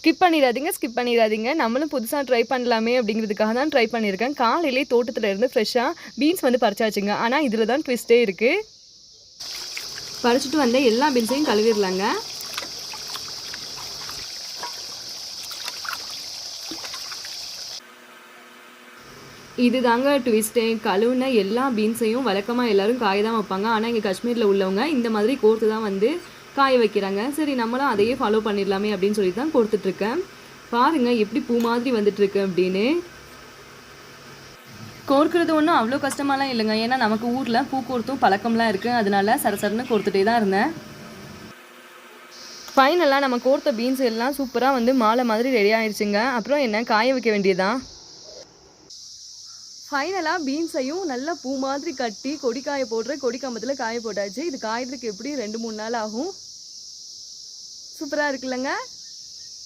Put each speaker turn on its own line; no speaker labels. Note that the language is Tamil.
ஸ்கிப் பண்ணிடாதீங்க ஸ்கிப் பண்ணிடாதீங்க. நம்மளும் புதுசாக ட்ரை பண்ணலாமே அப்படிங்கிறதுக்காக தான் ட்ரை பண்ணியிருக்கேன். காலையிலே தோட்டத்தில் இருந்து ஃப்ரெஷ்ஷாக பீன்ஸ் வந்து பறிச்சாச்சுங்க. ஆனால் இதில் தான் ட்விஸ்ட்டே இருக்குது பறிச்சிட்டு வந்த எல்லா பீன்ஸையும் கழுவிடலாங்க. இது தாங்க ட்விஸ்ட்டு கழுவுன எல்லா பீன்ஸையும் வழக்கமாக எல்லோரும் காய தான் வைப்பாங்க. ஆனால் இங்கே காஷ்மீரில் உள்ளவங்க இந்த மாதிரி கோர்த்து தான் வந்து காய வைக்கிறாங்க. சரி நம்மளும் அதையே ஃபாலோ பண்ணிடலாமே அப்படின்னு சொல்லி தான் கொடுத்துட்ருக்கேன். பாருங்கள் எப்படி பூ மாதிரி வந்துட்டுருக்கு அப்படின்னு. கோர்க்கிறது ஒன்றும் அவ்வளோ கஷ்டமாலாம் இல்லைங்க. ஏன்னா நமக்கு ஊரில் பூ கோர்த்தும் பழக்கம்லாம் இருக்குது அதனால சரசரன்னு கோர்த்துட்டே தான் இருந்தேன். ஃபைனலாக நம்ம கோர்த்த பீன்ஸ் எல்லாம் சூப்பராக வந்து மாலை மாதிரி ரெடி ஆயிடுச்சுங்க அப்புறம் என்ன காய வைக்க வேண்டியதான் ஃபைனலாக பீன்ஸையும் நல்லா பூ மாதிரி கட்டி கொடி காய போடுற கொடி கம்பத்தில் காய போட்டாச்சு. இது காயறதுக்கு எப்படி? ரெண்டு மூணு நாள் ஆகும். சூப்பராக இருக்குல்லங்க.